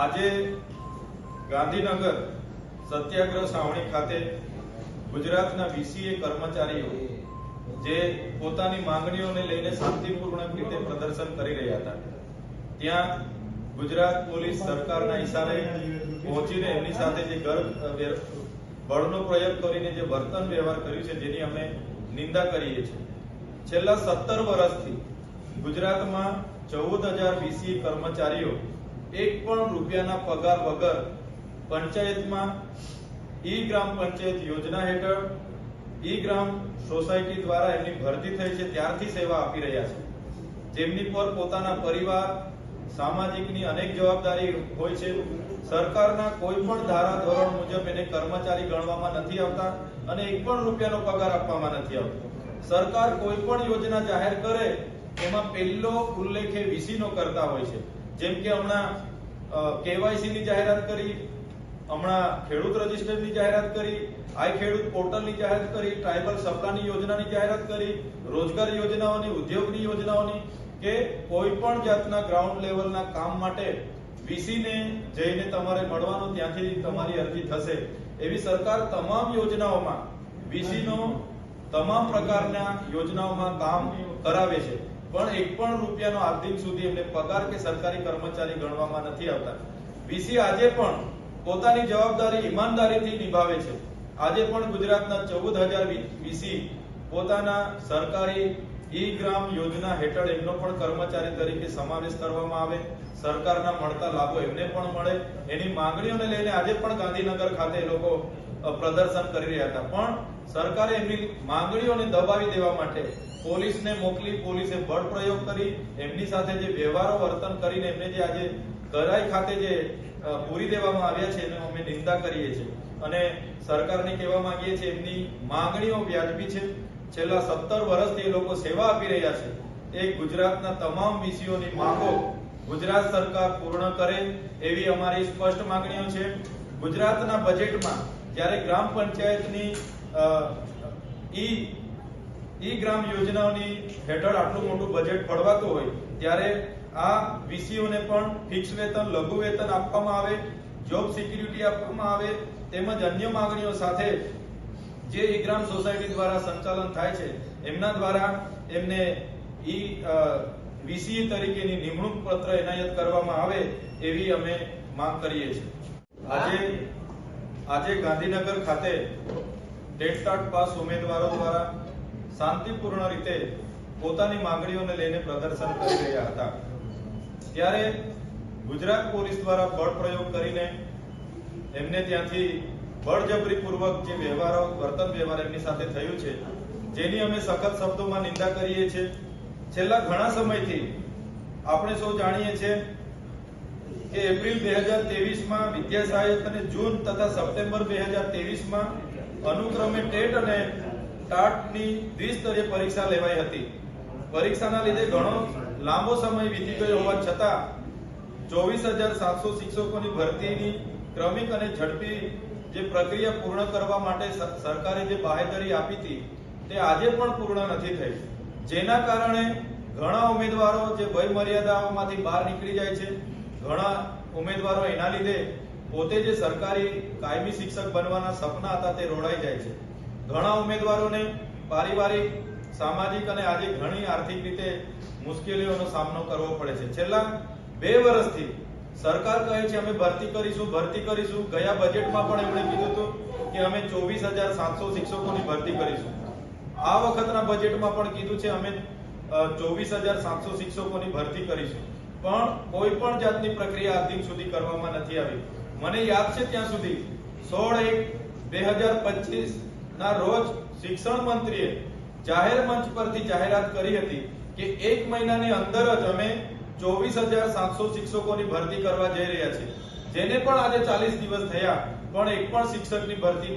આજે ગાંધીનગર સત્યાગ્રહ સાવણી ખાતે ગુજરાતના વીસીએ કર્મચારીઓ જે પોતાની માંગણીઓને લઈને શાંતિપૂર્ણ રીતે પ્રદર્શન કરી રહ્યા હતા, ત્યાં ગુજરાત પોલીસ સરકારના ઈશારે પહોંચીને એમની સાથે જે બળનો પ્રયોગ કરીને જે વર્તન વ્યવહાર કર્યું છે, જેની અમે નિંદા કરીએ છીએ. છેલ્લા સત્તર વર્ષથી ગુજરાતમાં ચૌદ હજાર વીસી કર્મચારીઓ એક પણ રૂપિયાના પગાર વગર પંચાયતમાં ઈ ગ્રામ પંચાયત યોજના હેઠળ ઈ ગ્રામ સોસાયટી દ્વારા એમની ભરતી થઈ છે, ત્યારથી સેવા આપી રહ્યા છે. જેમની પર પોતાના પરિવાર, સામાજિકની અનેક જવાબદારી હોય છે, સરકારના કોઈ પણ ધારા ધોરણ મુજબ એને કર્મચારી ગણવામાં નથી આવતા અને એક પણ રૂપિયાનો પગાર આપવામાં નથી આવતો. સરકાર કોઈ પણ યોજના જાહેર કરે, એમાં પહેલો ઉલ્લેખ એ VC નો કરતા હોય છે. જેમ કે હમણાં કેવાયસી ની જાહેરાત કરી, હમણાં ખેડૂત રજિસ્ટરની જાહેરાત કરી, આઈ ખેડૂત પોર્ટલની જાહેરાત કરી, ટ્રાઇબલ સપ્લાની યોજનાની જાહેરાત કરી, રોજગાર યોજનાઓની, ઉદ્યોગની યોજનાઓની, કે કોઈ પણ જાતના ગ્રાઉન્ડ લેવલના કામ માટે વીસી ને જઈને તમારે મળવાનું, ત્યાંથી તમારી અરજી થશે. એવી સરકાર તમામ યોજનાઓમાં વીસી નો તમામ પ્રકારના યોજનાઓમાં કામ કરાવે છે. પણ એક પણ રૂપિયાનો આજ દિન સુધી એમને પગાર કે સરકારી કર્મચારી ગણવામાં નથી આવતા. વીસી આજે પણ પોતાની જવાબદારી ઈમાનદારીથી નિભાવે છે. આજે પણ ગુજરાતના ચૌદ હજાર વીસી પોતાના સરકારી ઈ ગ્રામ યોજના હેઠળ એમનો પણ કર્મચારી તરીકે સમાવેશ કરવામાં આવે. સરકારના મળતા લાભો એમને પણ મળે. એની માંગણીઓને લઈને આજે પણ ગાંધીનગર ખાતે લોકો પ્રદર્શન કરી રહ્યા હતા. પણ સરકારે એમની માંગણીઓને દબાવી દેવા માટે પોલીસને મોકલી, પોલીસે બળ પ્રયોગ કરી, એમની સાથે જે વ્યવહારો વર્તન કરીને એમને જે આજે ગરાઈ ખાતે જે પૂરી દેવામાં આવ્યા છે એનો અમે નિંદા કરીએ છીએ. અને સરકારને કહેવા માંગીએ છીએ એમની માંગણીઓ વ્યાજબી છે. છેલ્લા સત્તર વર્ષથી એ લોકો સેવા આપી રહ્યા છે. એ ગુજરાતના તમામ વિષયોની માંગો ગુજરાત સરકાર પૂર્ણ કરે એવી અમારી સ્પષ્ટ માંગણીઓ છે. ગુજરાતના બજેટમાં જ્યારે ગ્રામ પંચાયતની ઈ ઈ ગ્રામ યોજનાઓની હેઠળ આટલું મોટું બજેટ ફળવાતું હોય, ત્યારે આ વીસીઓને પણ ફિક્સ વેતન, લઘુ વેતન આપવામાં આવે, જોબ સિક્યુરિટી આપવામાં આવે, તેમજ અન્ય માંગણીઓ સાથે જે ઈગ્રામ સોસાયટી દ્વારા સંચાલન થાય છે, એમના દ્વારા એમને ઈ વીસી તરીકેની નિમણૂક પત્ર એનાયત કરવામાં આવે એવી અમે માંગ કરીએ છીએ. આજે આજે ગાંધીનગર ખાતે ટેટ ટાટ પાસ ઉમેદવારો દ્વારા શાંતિપૂર્ણ રીતે પોતાની માંગણીઓને લઈને પ્રદર્શન કરી રહ્યા હતા. ત્યારે ગુજરાત પોલીસ દ્વારા બળ પ્રયોગ કરીને એમને ત્યાંથી બળજબરીપૂર્વક જે વ્યવહારો, વર્તન વ્યવહાર એમની સાથે થયું છે, જેની અમે સખત શબ્દોમાં નિંદા કરીએ છીએ. છેલ્લા ઘણા સમયથી આપણે સૌ જાણીએ છીએ કે એપ્રિલ બે હજાર તેવીસમાં વિદ્યા સહાયક અને જૂન તથા સપ્ટેમ્બર બે હજાર તેવીસમાં અનુક્રમે ટેટ અને ટાટની દ્વિસ્તરીય પરીક્ષા લેવાઈ હતી. પરીક્ષાના લીધે ઘણો લાંબો સમય વીતી ગયો હોવા છતાં ચોવીસ હજાર સાતસો શિક્ષકોની ભરતીની ક્રમિક અને ઝડપી જે પ્રક્રિયા પૂર્ણ કરવા માટે સરકારે જે બાહેધરી આપી હતી, તે આજે પણ પૂર્ણ નથી થઈ. જેના કારણે ઘણા ઉમેદવારો જે વય મર્યાદાઓમાંથી બહાર નીકળી જાય છે, ઘણા ઉમેદવારો એના લીધે પોતે જે સરકારી કાયમી શિક્ષક બનવાના સપના હતા તે રોડાઈ જાય છે. ઘણા ઉમેદવારોને પારિવારિક, સામાજિક અને આજે ઘણી આર્થિક રીતે મુશ્કેલીઓનો સામનો કરવો પડે છે. છેલ્લા બે વર્ષથી સરકાર કહે છે, અમે ભરતી કરીશું ભરતી કરીશું. ગયા બજેટમાં પણ એમણે કીધું હતું કે અમે ચોવીસ હજાર સાતસો શિક્ષકોની ભરતી કરીશું. આ વખતના બજેટમાં પણ કીધું છે, અમે ચોવીસ હજાર સાતસો શિક્ષકોની ભરતી કરીશું. પણ કોઈ પણ જાતની પ્રક્રિયા અંતિમ સુધી કરવામાં નથી આવી. મને યાદ છે ત્યાં સુધી સોળ એક બે હજાર પચીસ ના રોજ શિક્ષણ મંત્રીએ જાહેર મંચ પરથી જાહેરાત કરી હતી કે એક મહિનાની અંદર જ અમે ચોવીસ હજાર સાતસો શિક્ષકોની ભરતી કરવા જઈ રહ્યા છે. જેને પણ આજે ચાલીસ દિવસ થયા, પણ એક પણ શિક્ષકની ભરતી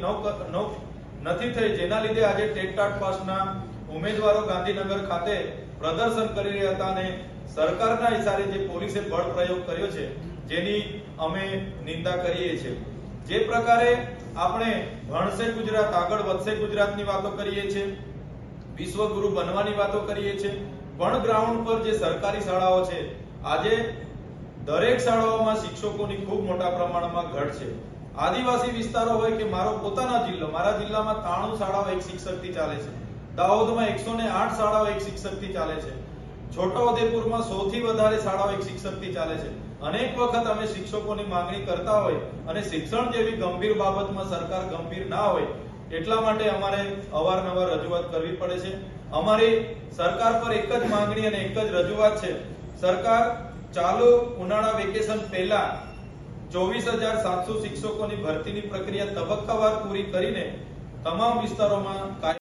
નથી થઈ. જેના લીધે આજે ટેટટાટ પાસના ઉમેદવારો ગાંધીનગર ખાતે પ્રદર્શન કરી રહ્યા હતા અને સરકારના ઇશારે જે પોલીસે બળ પ્રયોગ કર્યો છે, જેની અમે નિંદા કરીએ છીએ. જે પ્રકારે આપણે ભણશે ગુજરાત, આગળ વધશે ગુજરાતની વાતો કરીએ છીએ, વિશ્વગુરુ બનવાની વાતો કરીએ છીએ પણ ગ્રાઉન્ડ પર જે સરકારી શાળાઓ છે, આજે દરેક શાળાઓમાં શિક્ષકોની ખૂબ મોટા પ્રમાણમાં ઘટ છે. આદિવાસી વિસ્તારો હોય કે મારો પોતાના જિલ્લો, મારા જિલ્લામાં ત્રાણું શાળાઓ એક શિક્ષકથી ચાલે છે. દાહોદમાં એકસો ને આઠ શાળાઓ એક શિક્ષકથી ચાલે છે. છોટાઉદેપુરમાં સૌથી વધારે શાળાઓ એક શિક્ષકથી ચાલે છે. અનેક વખત અમે શિક્ષકોની માંગણી કરતા હોય અને શિક્ષણ જેવી ગંભીર બાબતમાં સરકાર ગંભીર ના હોય, એટલા માટે અમારે અવારનવાર રજૂઆત કરવી પડે છે. અમારી સરકાર પર એક જ માંગણી અને એક જ રજૂઆત છે. સરકાર ચાલુ ઉનાળા વેકેશન પહેલા ચોવીસ હજાર સાતસો શિક્ષકોની ભરતીની પ્રક્રિયા તબક્કાવાર પૂરી કરીને તમામ વિસ્તારોમાં